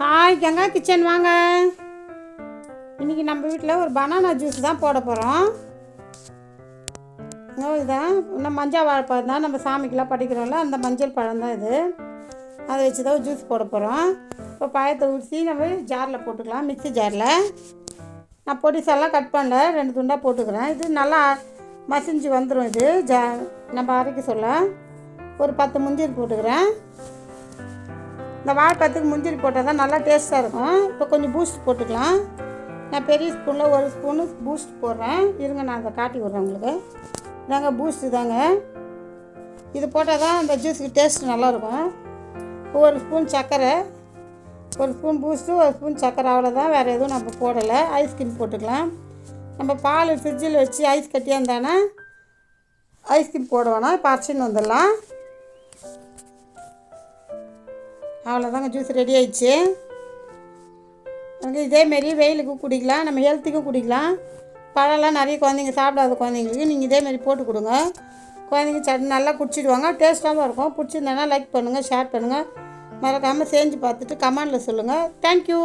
Hi Ganga kitchen வாங்க. இன்றைக்கி நம்ம வீட்டில் ஒரு பனானா ஜூஸ் தான் போட போகிறோம் இதுதான் இன்னும் மஞ்சள் வாழைப்பழம் தான் நம்ம சாமிக்கெலாம் படிக்கிறோம்ல அந்த மஞ்சள் பழம் தான் இது. அதை வச்சு தான் ஜூஸ் போட போகிறோம் இப்போ பழத்தை ஊற்றி நம்ம ஜாரில் போட்டுக்கலாம் மிக்ஸி ஜாரில் நான் பொடிசெல்லாம் கட் பண்ணல ரெண்டு துண்டாக போட்டுக்கிறேன். இது நல்லா மசிஞ்சு வந்துடும் இது. ஜா நம்ம அரைக்க சொல்ல. ஒரு பத்து முந்திரி போட்டுக்கிறேன். இந்த வாழைப்பழத்துக்கு முந்திரி போட்டால் தான் நல்லா டேஸ்ட்டாக இருக்கும். இப்போ கொஞ்சம் பூஸ்ட் போட்டுக்கலாம். நான் பெரிய ஸ்பூனில் ஒரு ஸ்பூனு பூஸ்ட் போடுறேன். இருங்க நான் அதை காட்டி விட்றேன் உங்களுக்கு. இதாங்க பூஸ்ட்டு தாங்க இது போட்டால் தான் அந்த ஜூஸுக்கு டேஸ்ட் நல்லாயிருக்கும். ஒரு ஸ்பூன் சர்க்கரை. ஒரு ஸ்பூன் பூஸ்ட்டு ஒரு ஸ்பூன் சர்க்கரை. அவ்வளோதான். வேறு எதுவும் நம்ம போடலை. ஐஸ்கிரீம் போட்டுக்கலாம். நம்ம பால் ஃப்ரிட்ஜில் வச்சு ஐஸ் கட்டியாக இருந்தானா? ஐஸ்கிரீம் போட இப்போ அரைச்சின்னு வந்துடலாம். அவ்வளோதாங்க ஜூஸ் ரெடி ஆயிடுச்சு. வந்து இதேமாரி வெயிலுக்கு குடிக்கலாம் நம்ம ஹெல்த்துக்கும் குடிக்கலாம். பழம்லாம் நிறைய குழந்தைங்க சாப்பிடாத குழந்தைங்களுக்கு நீங்கள் இதேமாரி போட்டு கொடுங்க. குழந்தைங்க சட்னி நல்லா குடிச்சிடுவாங்க டேஸ்ட்டாகவும் இருக்கும். பிடிச்சிருந்தேன்னா லைக் பண்ணுங்கள் ஷேர் பண்ணுங்கள் மறக்காமல் செஞ்சு பார்த்துட்டு கமெண்டில் சொல்லுங்கள் தேங்க்யூ